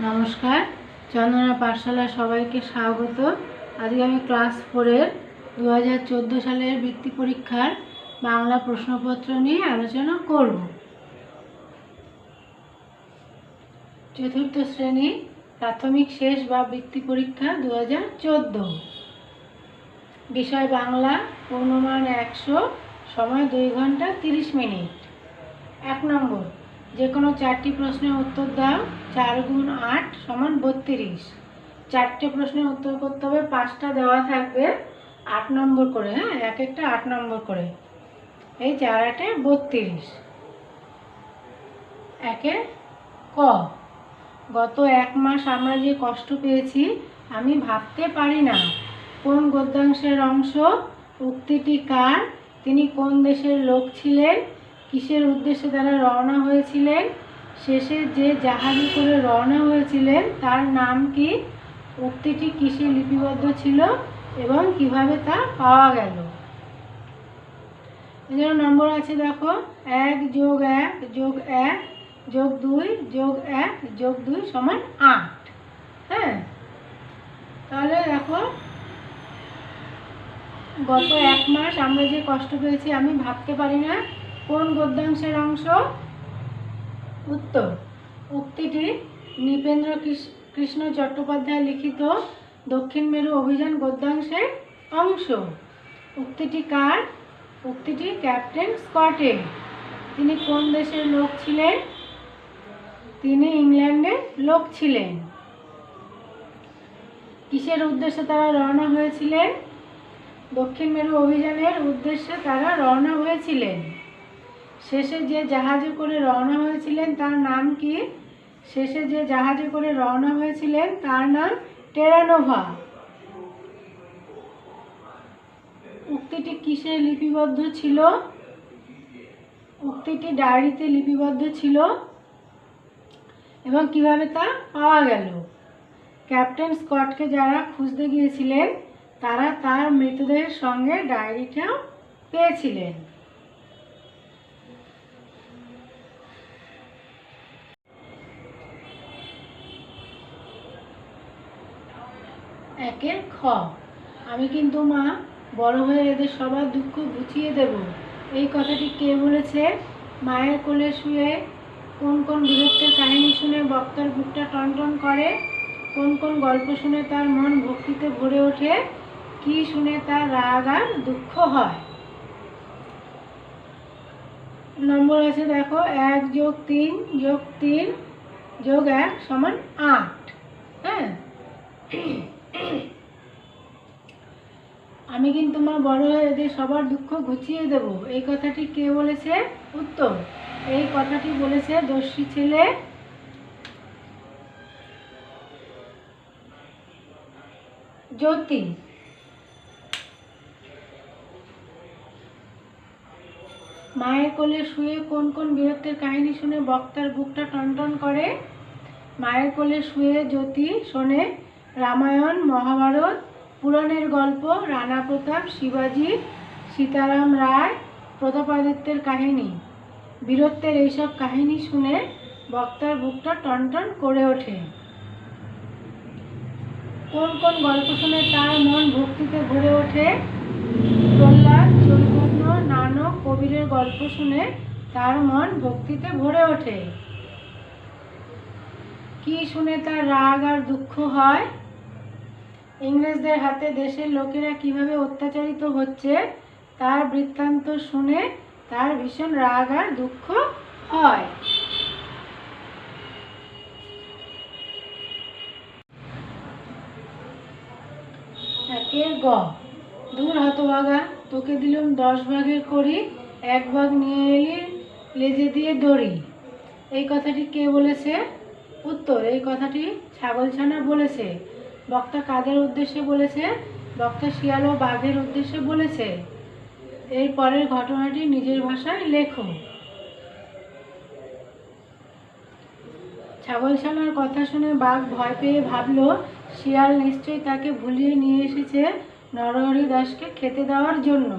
নমস্কার, চন্দনা পাঠশালা সবাইকে স্বাগত। আজকে আমি ক্লাস ফোরের দু হাজার চোদ্দ সালের বৃত্তি পরীক্ষার বাংলা প্রশ্নপত্র নিয়ে আলোচনা করব। চতুর্থ শ্রেণি প্রাথমিক শেষ বা বৃত্তি পরীক্ষা দু হাজার চোদ্দ। বিষয় বাংলা, পূর্ণমান একশো, সময় দুই ঘণ্টা তিরিশ মিনিট। এক নম্বর যে কোনো চারটি প্রশ্নের উত্তর দাও, চার গুণ আট সমান বত্রিশ। চারটে প্রশ্নের উত্তর করতে হবে, পাঁচটা দেওয়া থাকবে আট নম্বর করে হ্যাঁ? এক একটা আট নম্বর করে। এই চার আটে বত্রিশ। একে ক। গত এক মাস আমরা যে কষ্ট পেয়েছি, আমি ভাবতে পারি না কোন গদ্যাংশের অংশ, উক্তিটি কার, তিনি কোন দেশের লোক ছিলেন কিসের উদ্দেশ্যে তারা রওনা হয়েছিলেন? শেষে যে জাহাজে করে রওনা হয়েছিলেন, তার নাম কি? উক্তিটি কিসে লিপিবদ্ধ ছিল এবং কীভাবে তা পাওয়া গেল? এজন্য নম্বর আছে দেখো, এক যোগ এক যোগ এক যোগ দুই যোগ এক যোগ দুই সমান আট। হ্যাঁ? তাহলে দেখো, গত এক মাস আমরা যে কষ্ট পেয়েছি, আমি ভাবতে পারি না। কোন গদ্যাংশের অংশ? উত্তর। উক্তিটি নৃপেন্দ্র কৃষ্ণ চট্টোপাধ্যায় লিখিত দক্ষিণ মেরু অভিযান গদ্যাংশের অংশ। উক্তিটি কার? উক্তিটি ক্যাপ্টেন স্কটের। তিনি কোন দেশের লোক ছিলেন? তিনি ইংল্যান্ডের লোক ছিলেন। কিসের উদ্দেশ্যে তারা রওনা হয়েছিলেন? দক্ষিণ মেরু অভিযানের উদ্দেশ্যে তারা রওনা হয়েছিলেন। শেষে যে জাহাজে করে রওনা হয়েছিলেন, তার নাম কি? শেষে যে জাহাজে করে রওনা হয়েছিলেন, তার নাম টেরানোভা। উক্তিটি কিসে লিপিবদ্ধ ছিল? উক্তিটি ডায়েরিতে লিপিবদ্ধ ছিল। এবং কীভাবে তা পাওয়া গেল? ক্যাপ্টেন স্কটকে যারা খুঁজতে গিয়েছিলেন, তারা তার মৃতদেহের সঙ্গে ডায়েরিটাও পেয়েছিলেন। একের খ। আমি কিন্তু মা, বড় হয়ে এদের সবার দুঃখ ঘুচিয়ে দেব। এই কথাটি কে বলেছে? মায়ের কোলে শুয়ে কোন কোন বীরত্বের কাহিনী শুনে বক্তার বুকটা টনটন করে? কোন কোন গল্প শুনে তার মন ভক্তিতে ভরে ওঠে? কি শুনে তার রাগ আর দুঃখ হয়? নম্বর আছে দেখো, এক যোগ তিন যোগ তিন যোগ এক সমান আট। হ্যাঁ? আমি কিন্তু মা বড় হয়ে এদের সবার দুঃখ ঘুচিয়ে দেব, এই কথাটি কে বলেছে? উত্তর, এই কথাটি বলেছে দস্যি ছেলে জ্যোতি। মায়ের কোলে শুয়ে কোন কোন বীরত্বের কাহিনী শুনে বক্তার বুকটা টনটন করে? মায়ের কোলে শুয়ে জ্যোতি শোনে রামায়ণ, মহাভারত, পুরাণের গল্প, রানা প্রতাপ, শিবাজি, সীতারাম রায়, প্রতাপাদিত্যের কাহিনী। বীরত্বের এইসব কাহিনী শুনে বক্তার বুকটা টনটন করে ওঠে। কোন কোন গল্প শুনে তার মন ভক্তিতে ভরে ওঠে? প্রহ্লাদ চৈতন্য নানক, কবিরের গল্প শুনে তার মন ভক্তিতে ভরে ওঠে। কি শুনে তার রাগ আর দুঃখ হয়? ইংরেজদের হাতে দেশের লোকেরা কীভাবে অত্যাচারিত হচ্ছে, তার বৃত্তান্ত শুনে তার ভীষণ রাগ আর দুঃখ হয়। একের গ দূর হতভাগা, তোকে দিলাম দশ ভাগের করি এক ভাগ নিয়ে এলি লেজে দিয়ে দড়ি। এই কথাটি কে বলেছে? উত্তর, এই কথাটি ছাগলছানা বলেছে। বক্তা কাদের উদ্দেশ্যে বলেছে? বক্তা শিয়াল ও বাঘের উদ্দেশ্যে বলেছে। এর পরের ঘটনাটি নিজের ভাষায় লেখো। ছাগলছানার কথা শুনে বাঘ ভয় পেয়ে ভাবলো, শিয়াল নিশ্চয়ই তাকে ভুলিয়ে নিয়ে এসেছে নরহরি দাসকে খেতে দেওয়ার জন্য।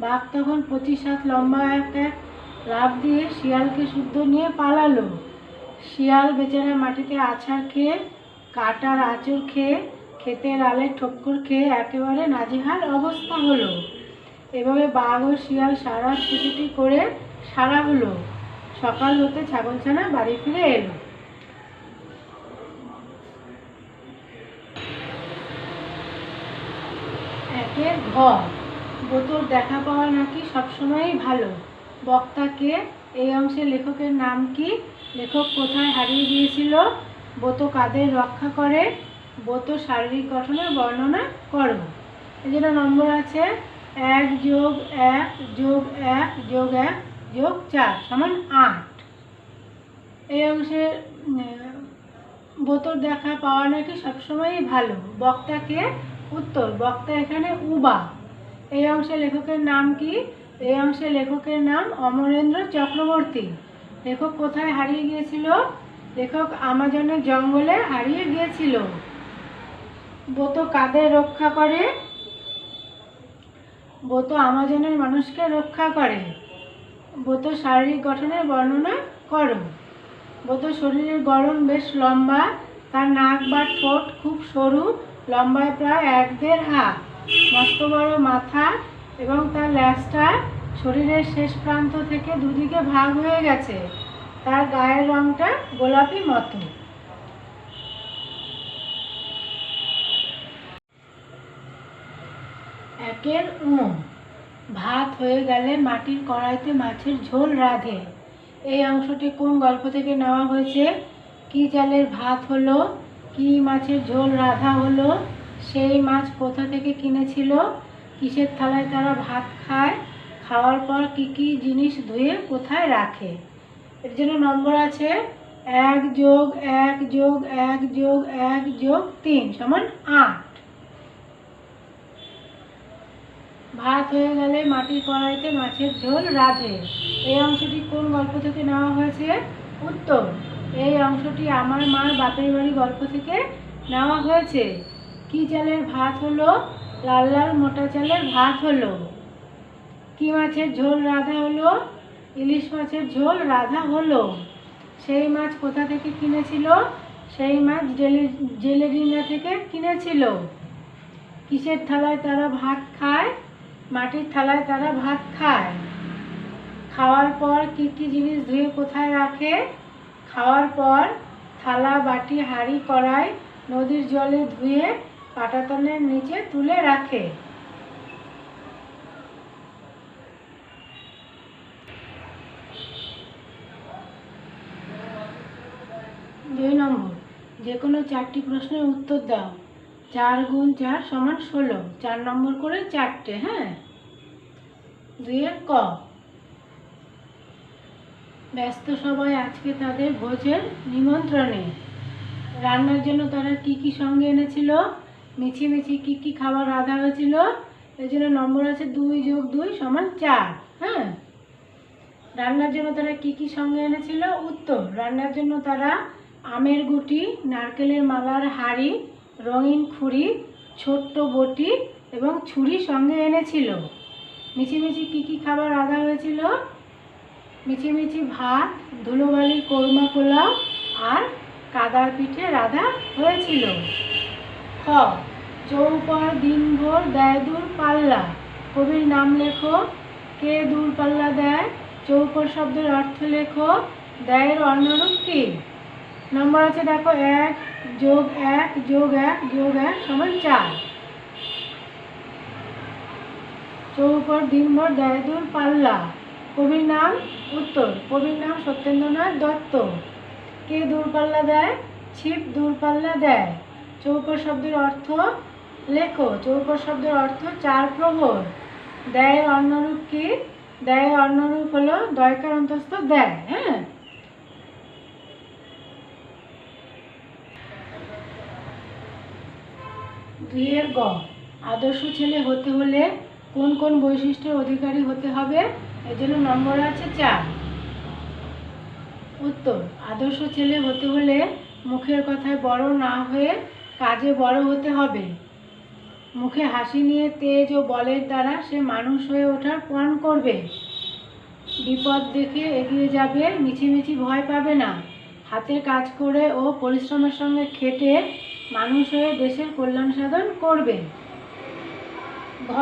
বাঘ তখন পঁচিশ হাত লম্বা একটা লাফ দিয়ে শিয়ালকে শুদ্ধ নিয়ে পালালো। শিয়াল বেচারা মাটিতে আছাড় খেয়ে কাটার আঁচড় খেয়ে, ক্ষেতের আলে ঠক্কর খেয়ে একেবারে নাজেহাল অবস্থা হলো। এভাবে বাঘ ও শিয়াল সারা ছুটিটি করে সারা হলো। সকাল হতে ছাগলছানা বাড়ি ফিরে এলো। একের ঘর। বোতল দেখা পাওয়া নাকি সবসময়ই ভালো। বক্তাকে, এই অংশে লেখকের নাম কি? লেখক কোথায় হারিয়ে গিয়েছিল বোতো কাদের রক্ষা করে? বোতো শারীরিক গঠনের বর্ণনা করো এই জন্য নম্বর আছে, এক যোগ এক যোগ এক যোগ এক যোগ চার, সমান আট। এই অংশে বোতল দেখা পাওয়া নাকি সবসময়ই ভালো? বক্তাকে উত্তর, বক্তা এখানে উবা। এই অংশে লেখকের নাম কি? এই অংশে লেখকের নাম অমরেন্দ্র চক্রবর্তী। লেখক কোথায় হারিয়ে গিয়েছিল? লেখক আমাজনের জঙ্গলে হারিয়ে গিয়েছিল। বোত কাদের রক্ষা করে? বোত আমাজনের মানুষকে রক্ষা করে। বোত শারীরিক গঠনের বর্ণনা করো। বোত শরীরের গরম বেশ লম্বা, তার নাক বা ঠোঁট খুব সরু, লম্বায় প্রায় এক দেড় হাত, মস্ত বড় মাথা এবং তার ল্যাসটা শরীরের শেষ প্রান্ত থেকে দুদিকে ভাগ হয়ে গেছে। তার গায়ের রংটা গোলাপি মতো। একের উম, ভাত হয়ে গেলে মাটির কড়াইতে মাছের ঝোল রাধে। এই অংশটি কোন গল্প থেকে নেওয়া হয়েছে? কি চালের ভাত হলো? কি মাছের ঝোল রাধা হলো? সেই মাছ কোথা থেকে কিনেছিল? কিসের থালায় তারা ভাত খায়? খাওয়ার পর কি কি জিনিস ধুয়ে কোথায় রাখে? এর জন্য নম্বর আছে এক যোগ এক যোগ এক যোগ এক যোগ তিন, সমান আট। ভাত হয়ে গেলে মাটির কড়াইতে মাছের ঝোল রাধে। এই অংশটি কোন গল্প থেকে নেওয়া হয়েছে? উত্তর, এই অংশটি আমার মার বাপের বাড়ি গল্প থেকে নেওয়া হয়েছে। কি চালের ভাত হলো? লাল লাল মোটা চালের ভাত হলো। কি মাছের ঝোল রাধা হলো? ইলিশ মাছের ঝোল রাধা হলো। সেই মাছ কোথা থেকে কিনেছিল? সেই মাছ জেলে জেলেরিনা থেকে কিনেছিল। কিসের থালায় তারা ভাত খায়? মাটির থালায় তারা ভাত খায়। খাওয়ার পর কি কি জিনিস ধুয়ে কোথায় রাখে? খাওয়ার পর থালা, বাটি, হাঁড়ি, কড়াই নদীর জলে ধুয়ে পাটাতনের নিচে তুলে রাখে দুই নম্বর যে কোনো চারটি প্রশ্নের উত্তর দাও। চার গুণ চার সমান ষোলো। চার নম্বর করে চারটে হ্যাঁ? দুইয়ের ক। ব্যস্ত সবাই আজকে তাদের ভোজের নিমন্ত্রণে। রান্নার জন্য তারা কি কি সঙ্গে এনেছিল? মিছিমিছি কি কি খাবার রাধা হয়েছিল? এই জন্য নম্বর আছে দুই যোগ দুই সমান চার হ্যাঁ? রান্নার জন্য তারা কি কি সঙ্গে এনেছিল? উত্তর। রান্নার জন্য তারা আমের গুটি, নারকেলের মালার হাড়ি, রঙিন খুঁড়ি, ছোট্ট বটি এবং ছুরি সঙ্গে এনেছিল। মিছিমিছি কি কি খাবার রাধা হয়েছিল? মিছিমিছি ভাত ধুলোবালির কোরমা পোলাও আর কাদার পিঠে রাধা হয়েছিল। খ, চৌপর, দিনভর দেয় দূর পাল্লা। কবির নাম লেখো, কে দূর পাল্লা দেয়? চৌপর শব্দের অর্থ লেখো, দেয়ের অন্যরূপ কি? নম্বর আছে দেখো এক, যোগ এক যোগ এক যোগ এক, সমান চার। চৌপর দিনভর দেয়দূর পাল্লা। কবির নাম উত্তর, কবির নাম সত্যেন্দ্রনাথ দত্ত। কে দূরপাল্লা দেয়? ছিপ দূরপাল্লা দেয়। চৌকর শব্দের অর্থ লেখো চৌকর শব্দের অর্থ চার প্রহর। দেয় অন্যরূপ কি? দেয় অন্যরূপ হলো দয়কার অন্তস্থ দেয় হ্যাঁ? দুইয়ের গ। আদর্শ ছেলে হতে হলে কোন কোন বৈশিষ্ট্যের অধিকারী হতে হবে? এর জন্য নম্বর আছে চার। উত্তর, আদর্শ ছেলে হতে হলে মুখের কথায় বড় না হয়ে কাজে বড় হতে হবে। মুখে হাসি নিয়ে তেজ ও বলের দ্বারা সে মানুষ হয়ে ওঠার পণ করবে। বিপদ দেখে এগিয়ে যাবে, মিছিমিছি ভয় পাবে না। হাতের কাজ করে ও পরিশ্রমের সঙ্গে খেটে মানুষ হয়ে দেশের কল্যাণ সাধন করবে ঘ,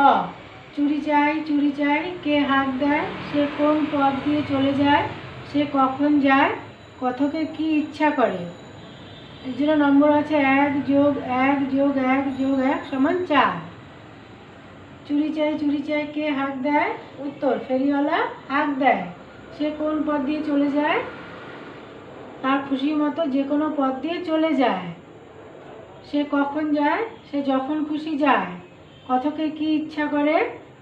চুরি চাই চুরি চাই, কে হাঁক দেয়, সে কোন পথ দিয়ে চলে যায়, সে কখন যায়, কথকে কি ইচ্ছা করে। এর জন্য নম্বর আছে এক যোগ এক যোগ এক যোগ এক সমান চার। চুরি চাই চুরি চাই, কে হাঁক দেয়, উত্তর, ফেরিওয়ালা হাঁক দেয়। সে কোন পথ দিয়ে চলে যায়, তার খুশি মতো যে কোনো পথ দিয়ে চলে যায়। সে কখন যায়? সে যখন খুশি যায়। কথকে কি ইচ্ছা করে?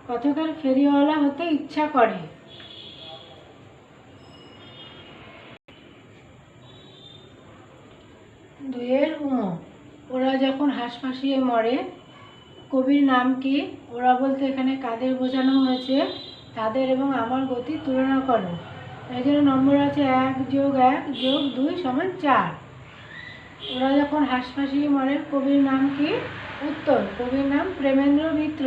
কথকের ফেরিওয়ালা হতে ইচ্ছা করে। দুয়ের উমো, ওরা যখন হাঁসফাঁসিয়ে মরে, কবির নাম কি? ওরা বলতে এখানে কাদের বোঝানো হয়েছে? তাদের এবং আমার গতি তুলনা করো। এই জন্য নম্বর আছে এক যোগ এক যোগ দুই সমান চার। ওরা যখন হাঁসফাঁসিয়ে মরে, কবির নাম কি? উত্তর, কবির নাম প্রেমেন্দ্র মিত্র।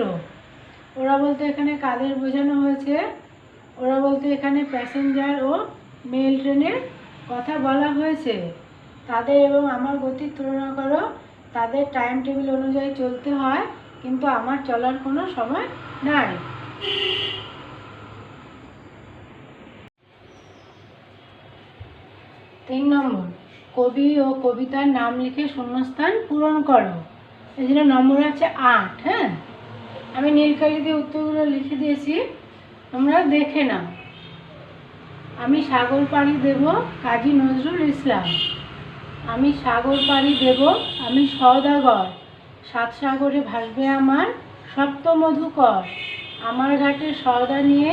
ওরা বলতে এখানে কাদের বোঝানো হয়েছে? ওরা বলতে এখানে প্যাসেঞ্জার ও মেল ট্রেনের কথা বলা হয়েছে। তাদের এবং আমার গতির তুলনা করো, তাদের টাইম টেবিল অনুযায়ী চলতে হয়, কিন্তু আমার চলার কোনো সময় নাই। তিন নম্বর। কবি ও কবিতার নাম লিখে শূন্যস্থান পূরণ করো। এই জন্য নম্বর আছে আট হ্যাঁ? আমি নীলকালি দিয়ে উত্তরগুলো লিখে দিয়েছি, তোমরা দেখে নাও। আমি সাগর পাড়ি দেব, কাজী নজরুল ইসলাম। আমি সাগর পাড়ি দেব, আমি সওদাগর। সাত সাগরে ভাসবে আমার সপ্ত মধুকর আমার ঘাটে সওদা নিয়ে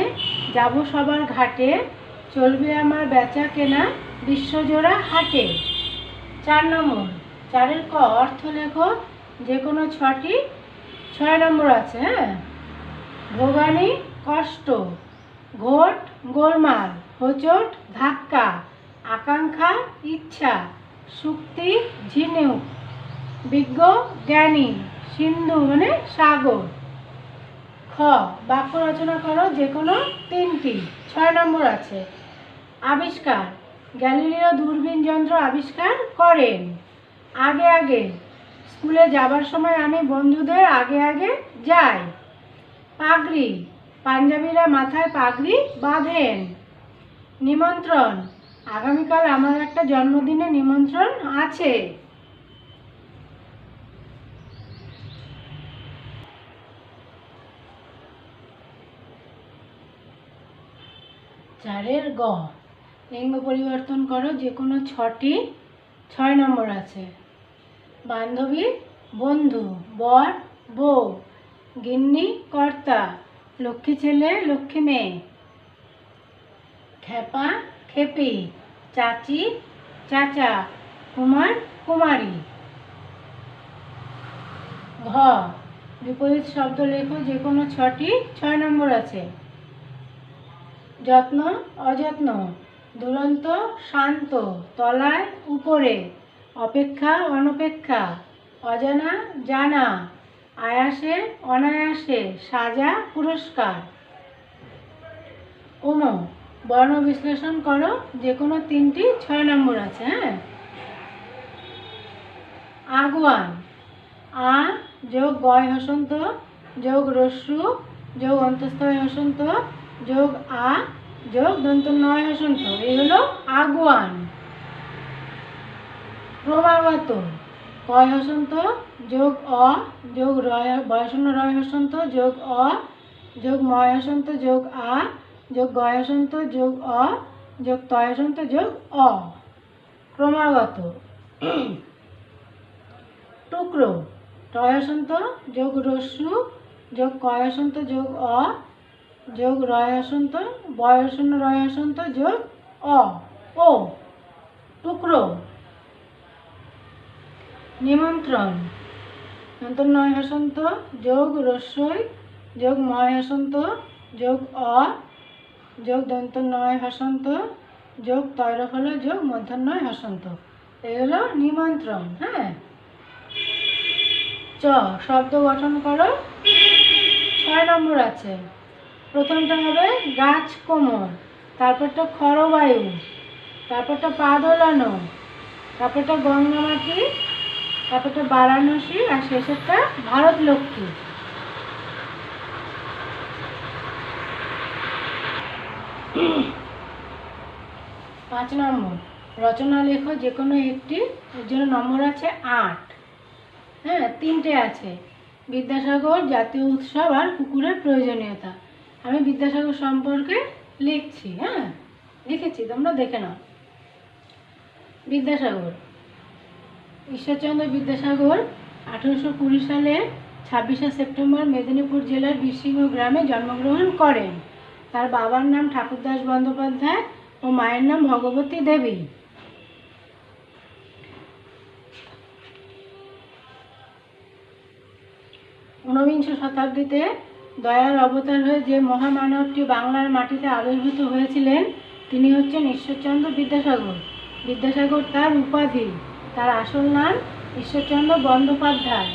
যাব সবার ঘাটে। চলবে আমার বেচা কেনা বিশ্বজোড়া হাটে। চার নম্বর। চারের ক অর্থ লেখো, যে কোনো ছটি। ছয় নম্বর আছে হ্যাঁ? ভোগানি কষ্ট ঘোট গোলমাল, হোঁচট, ধাক্কা, আকাঙ্ক্ষা, ইচ্ছা, সুক্তি, ঝিনুক, বিজ্ঞ, জ্ঞানী, সিন্ধু মানে সাগর। খ, বাক্য রচনা করো যে কোনো তিনটি। ছয় নম্বর আছে, আবিষ্কার। গ্যালিলিও দূরবীন যন্ত্র আবিষ্কার করেন। আগে আগে। স্কুলে যাবার সময় আমি বন্ধুদের আগে আগে যাই। পাগড়ি। পাঞ্জাবিরা মাথায় পাগড়ি বাঁধেন। নিমন্ত্রণ। আগামীকাল আমার একটা জন্মদিনে নিমন্ত্রণ আছে। চারের গ। লিঙ্গ পরিবর্তন করো, যে কোনো ছটি, ছয় নম্বর আছে। বান্ধবী, বন্ধু, বর, বউ, গিন্নি, কর্তা, লক্ষ্মী ছেলে, লক্ষ্মী মেয়ে। খেপা খেপি চাচি, চাচা, কুমার, কুমারী। ঘ, বিপরীত শব্দ লেখো, যে কোনো ছটি, ছয় নম্বর আছে। যত্ন, অযত্ন। দুরন্ত, শান্ত, তলায়, উপরে, অপেক্ষা, অনপেক্ষা, অজানা, জানা, আয়াসে, অনায়াসে, সাজা, পুরস্কার। ওমো বর্ণ বিশ্লেষণ করো যে কোনো তিনটি, ছয় নম্বর আছে হ্যাঁ? আগুয়ান, আ, যোগ গয় হসন্ত, যোগ রস্যু যোগ অন্তস্থয় হসন্ত, যোগ আ যোগ দন্ত নয় হসন্ত এই হলো আগুয়ান। ক্রমাগত কয় হসন্ত যোগ অ, যোগ রয়, বয়সন্ন রয় হসন্ত যোগ অ, যোগ ময় হসন্ত যোগ আ, যোগ গয় হসন্ত যোগ অ, যোগ তয় হসন্ত যোগ অ। ক্রমাগত। টুকরো টয় হসন্ত যোগ রস্যু যোগ কয় হসন্ত যোগ অ যোগ রয় হসন্ত বয়সন্ন রয় হসন্ত যোগ অ, ও, টুকরো। নিমন্ত্রণ। নন্তর নয় হসন্ত যোগ রস্যই, যোগ ময় হসন্ত যোগ অ, যোগ দন্ত নয় হসন্ত যোগ তৈরফল, যোগ মধ্যাহ্নয় হসন্ত এই হলো নিমন্ত্রণ হ্যাঁ? চ, শব্দ গঠন করো। ছয় নম্বর আছে। প্রথমটা হবে গাছ কোমর, তারপরটা খরবায়ু তারপরটা পা দোলানো তারপরটা গঙ্গামাটি, তারপরটা বারাণসী, আর শেষেরটা ভারত লক্ষ্মী পাঁচ নম্বর রচনা লেখো যে কোনো একটি, এর জন্য নম্বর আছে আট। হ্যাঁ তিনটে আছে। বিদ্যাসাগর জাতীয় উৎসব আর কুকুরের প্রয়োজনীয়তা। আমি বিদ্যাসাগর সম্পর্কে লিখছি হ্যাঁ? লিখেছি, তোমরা দেখে নাও। বিদ্যাসাগর, ঈশ্বরচন্দ্র বিদ্যাসাগর আঠেরোশো কুড়ি সালে ছাব্বিশে সেপ্টেম্বর মেদিনীপুর জেলার বীরসিংহ গ্রামে জন্মগ্রহণ করেন। তার বাবার নাম ঠাকুরদাস বন্দ্যোপাধ্যায় ও মায়ের নাম ভগবতী দেবী। ঊনবিংশ শতাব্দীতে দয়ার অবতার হয়ে যে মহামানবটি বাংলার মাটিতে আবির্ভূত হয়েছিলেন, তিনি হচ্ছেন ঈশ্বরচন্দ্র বিদ্যাসাগর। বিদ্যাসাগর তার উপাধি, তার আসল নাম ঈশ্বরচন্দ্র বন্দ্যোপাধ্যায়।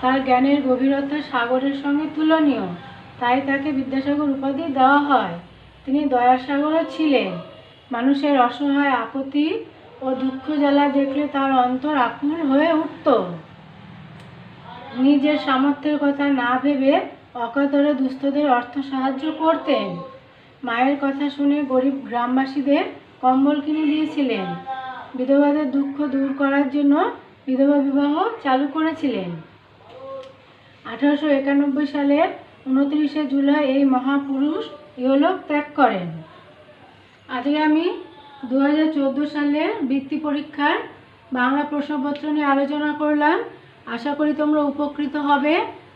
তার জ্ঞানের গভীরতা সাগরের সঙ্গে তুলনীয়, তাই তাকে বিদ্যাসাগর উপাধি দেওয়া হয়। তিনি দয়ার সাগরও ছিলেন। মানুষের অসহায় আপত্তি ও দুঃখ জ্বালা দেখলে তার অন্তর আকুল হয়ে উঠত। নিজের সামর্থ্যের কথা না ভেবে অকাতরে দুস্থদের অর্থ সাহায্য করতেন। মায়ের কথা শুনে গরিব গ্রামবাসীদের কম্বল কিনে দিয়েছিলেন। বিধবাদের দুঃখ দূর করার জন্য বিধবা বিবাহ চালু করেছিলেন। আঠারোশো একানব্বই সালের উনত্রিশে জুলাই এই মহাপুরুষ ইহলোক ত্যাগ করেন। আজকে আমি দু হাজার চোদ্দ সালের বৃত্তি পরীক্ষার বাংলা প্রশ্নপত্র নিয়ে আলোচনা করলাম। আশা করি তোমরা উপকৃত হবে।